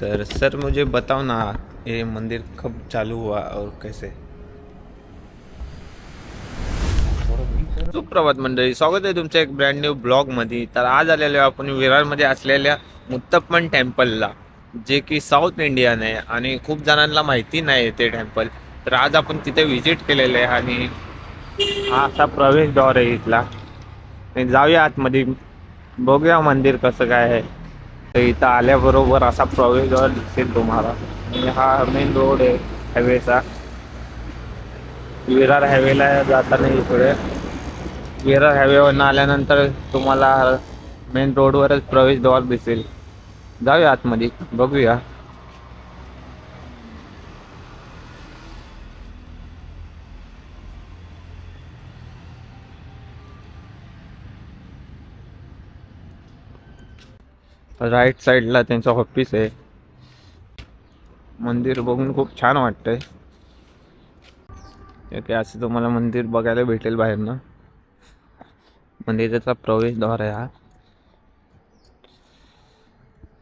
तर सर मुझे बताओ ना ये मंदिर कब चालू हुआ और कैसे? सुप्रभात मंडळी स्वागत आहे तुमच्या एक ब्रँड न्यू ब्लॉगमध्ये तर आज आलेलो आपण विरारमध्ये असलेल्या मुत्तप्पन टेम्पलला जे की साऊथ इंडियन आहे आणि खूप जणांना माहिती नाही ते टेम्पल तर आज आपण तिथे व्हिजिट केलेलं आहे आणि हा असा प्रवेशद्वार आहे इथला. जाऊया आतमध्ये. बघूया मंदिर कसं काय आहे. तर इथं आल्याबरोबर असा प्रवेशद्वार दिसेल तुम्हाला. आणि हा मेन रोड आहे हायवेचा विरार हायवेला जाताना इकडे. विरार हायवेवरनं आल्यानंतर तुम्हाला मेन रोडवरच प्रवेशद्वार दिसेल. जाऊया आतमध्ये बघूया. राईट साईडला त्यांचं ऑफिस आहे. मंदिर बघून खूप छान वाटतंय. एक असं तुम्हाला मंदिर बघायला भेटेल बाहेरनं. मंदिराचा प्रवेशद्वार आहे हा.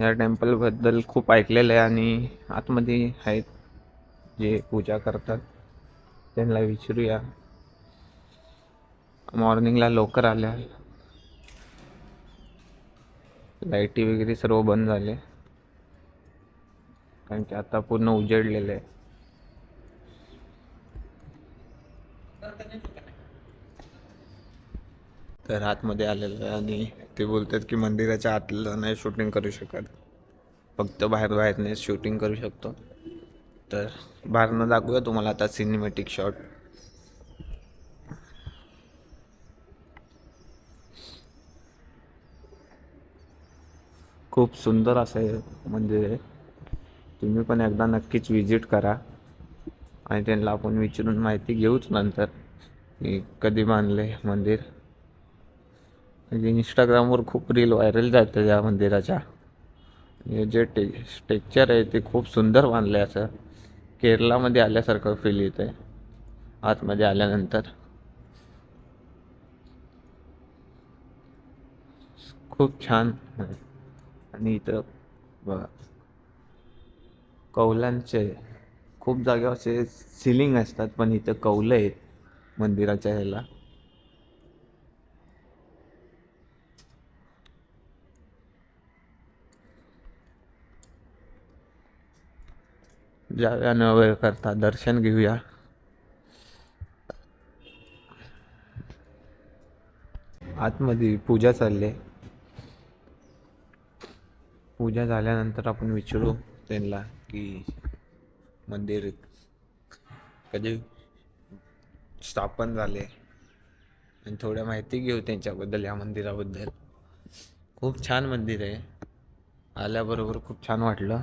या टेम्पलबद्दल खूप ऐकलेलं आहे आणि आतमध्ये आहेत जे पूजा करतात. त्यांना विचारूया. मॉर्निंगला लवकर आल्या लाईटी वगैरे सर्व बंद झाले. कारण की आता पूर्ण उजेडलेलं आहे. तर आतमध्ये आलेलं आहे आणि ते बोलतात की मंदिराच्या आतलं नाही शूटिंग करू शकत. फक्त बाहेर बाहेरने शूटिंग करू शकतो. तर बाहेरनं दाखवूया तुम्हाला आता सिनेमॅटिक शॉट खूप सुंदर असं हे मंदिर आहे म्हणजे तुम्ही पण एकदा नक्कीच विजिट करा. आणि त्यांना आपण विचारून माहिती घेऊच नंतर. की कधी बांधले मंदिर? म्हणजे इंस्टाग्रामवर खूप रील व्हायरल जाते त्या मंदिराच्या. हे जे टे टेक्चर आहे ते खूप सुंदर बांधलं आहे असं. केरलामध्ये आल्यासारखं फील येत आहे आतमध्ये आल्यानंतर. खूप छान. आणि इथं बघा. कौलांचे खूप जागेवर असे सिलिंग असतात पण इथं कौलं आहेत मंदिराच्या ह्याला. जाव्या न वेळ करता दर्शन घेऊया. आतमध्ये पूजा चालली आहे. पूजा झाल्यानंतर आपण विचारू त्यांना की मंदिर कधी स्थापन झाले? आणि थोड्या माहिती घेऊ त्यांच्याबद्दल या मंदिराबद्दल. खूप छान मंदिर आहे. आल्याबरोबर खूप छान वाटलं.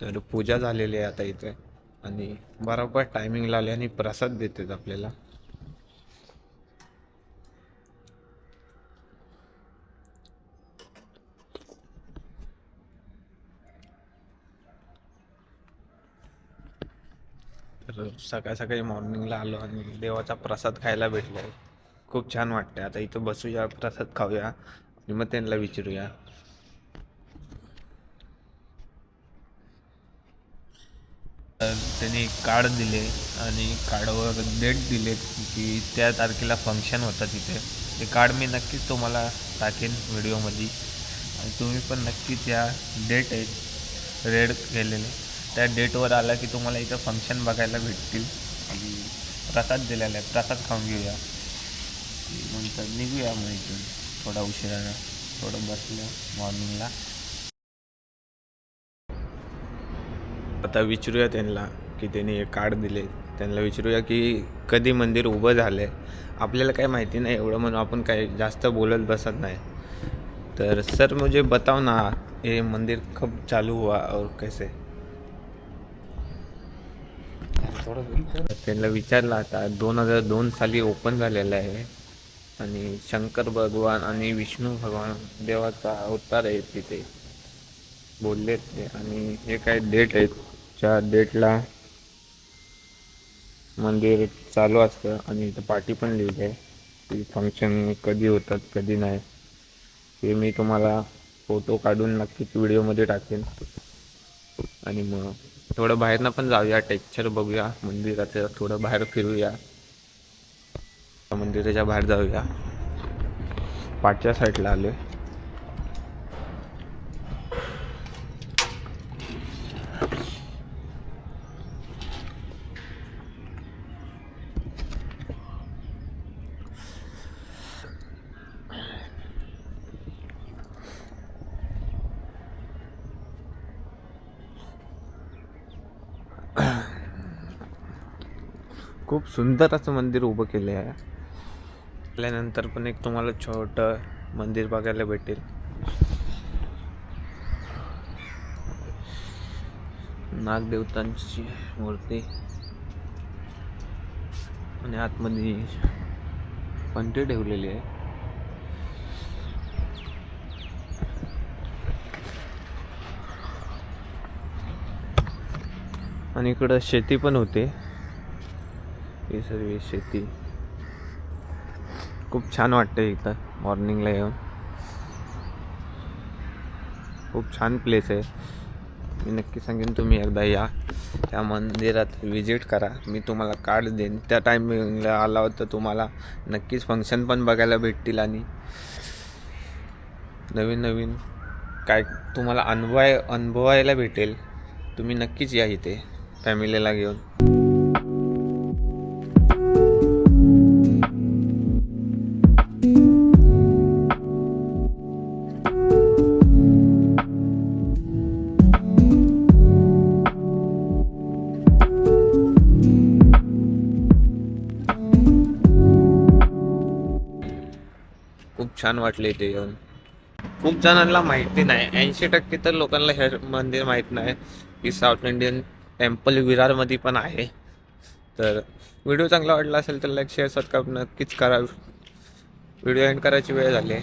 तर पूजा झालेली आहे आता इथे. आणि बरोबर टायमिंगला आले आणि प्रसाद देतात आपल्याला. तर सकाळ सकाळी मॉर्निंगला आलो आणि देवाचा प्रसाद खायला भेटला. खूप छान वाटतं आता इथं बसूया प्रसाद खाऊया आणि मग त्यांना विचारूया. त्यांनी कार्ड दिले आणि कार्डवर डेट दिले की त्या तारखेला फंक्शन होतं तिथे. ते कार्ड मी नक्कीच तुम्हाला टाकेन व्हिडिओमध्ये. आणि तुम्ही पण नक्कीच या डेट आहेत रेड केलेले. त्या डेटवर आला की तुम्हाला इथं फंक्शन बघायला भेटतील. आणि प्रसाद दिलेला आहे. प्रसाद खाऊन घेऊया. नंतर निघूया मग इथून. थोडा उशिरानं. थोडं बसलं मॉर्निंगला आता विचारूया त्यांना की त्यांनी कार्ड दिले. त्यांना विचारूया की कधी मंदिर उभं झालं आहे आपल्याला काय माहिती नाही एवढं म्हणून आपण काय जास्त बोलत बसत नाही. तर सर म्हणजे मुझे बताओ ना ये मंदिर कब चालू हुआ और कैसे? त्यांना विचारलं आता दोन हजार दोन साली ओपन झालेलं आहे आणि शंकर भगवान आणि विष्णू भगवान देवाचा अवतार आहे तिथे. बोललेत ते आणि हे काय डेट आहेत? च्या डेटला मंदिर चालू असतं आणि इथं पाठी पण लिहिली आहे की फंक्शन कधी होतात कधी नाही. ते मी तुम्हाला फोटो काढून नक्कीच व्हिडिओमध्ये टाकेन. आणि मग थोडं बाहेरनं पण जाऊया टेक्चर बघूया मंदिराचं थोडं बाहेर फिरूया. मंदिराच्या बाहेर जाऊया. पाठच्या साईडला आलोय. खूप सुंदर असं मंदिर उभं केलं आहे आल्यानंतर पण एक तुम्हाला छोटं मंदिर बघायला भेटेल. नागदेवतांची मूर्ती. आणि आतमध्ये पंटे ठेवलेली आहे. आणि इकडं शेती पण होते. ही सर्व शेती. खूप छान वाटते इथं मॉर्निंगला येऊन. खूप छान प्लेस आहे. मी नक्की सांगेन तुम्ही एकदा या. त्या मंदिरात विजिट करा. मी तुम्हाला कार्ड देईन. त्या टायमिंगला आला होता तुम्हाला नक्कीच फंक्शन पण बघायला भेटतील आणि नवीन नवीन काय तुम्हाला अनुभवाय अनुभवायला भेटेल. तुम्ही नक्कीच या इथे फॅमिलीला घेऊन. खूप छान वाटले इथे येऊन. खूप जणांना माहिती नाही. ऐंशी टक्के तर लोकांना हे मंदिर माहीत नाही. की साऊथ इंडियन टेम्पल विरारमध्ये पण आहे. तर व्हिडिओ चांगला वाटला असेल तर लाईक शेअर सबस्क्राईब नक्कीच करा. व्हिडिओ एंड करायची वेळ झाली आहे.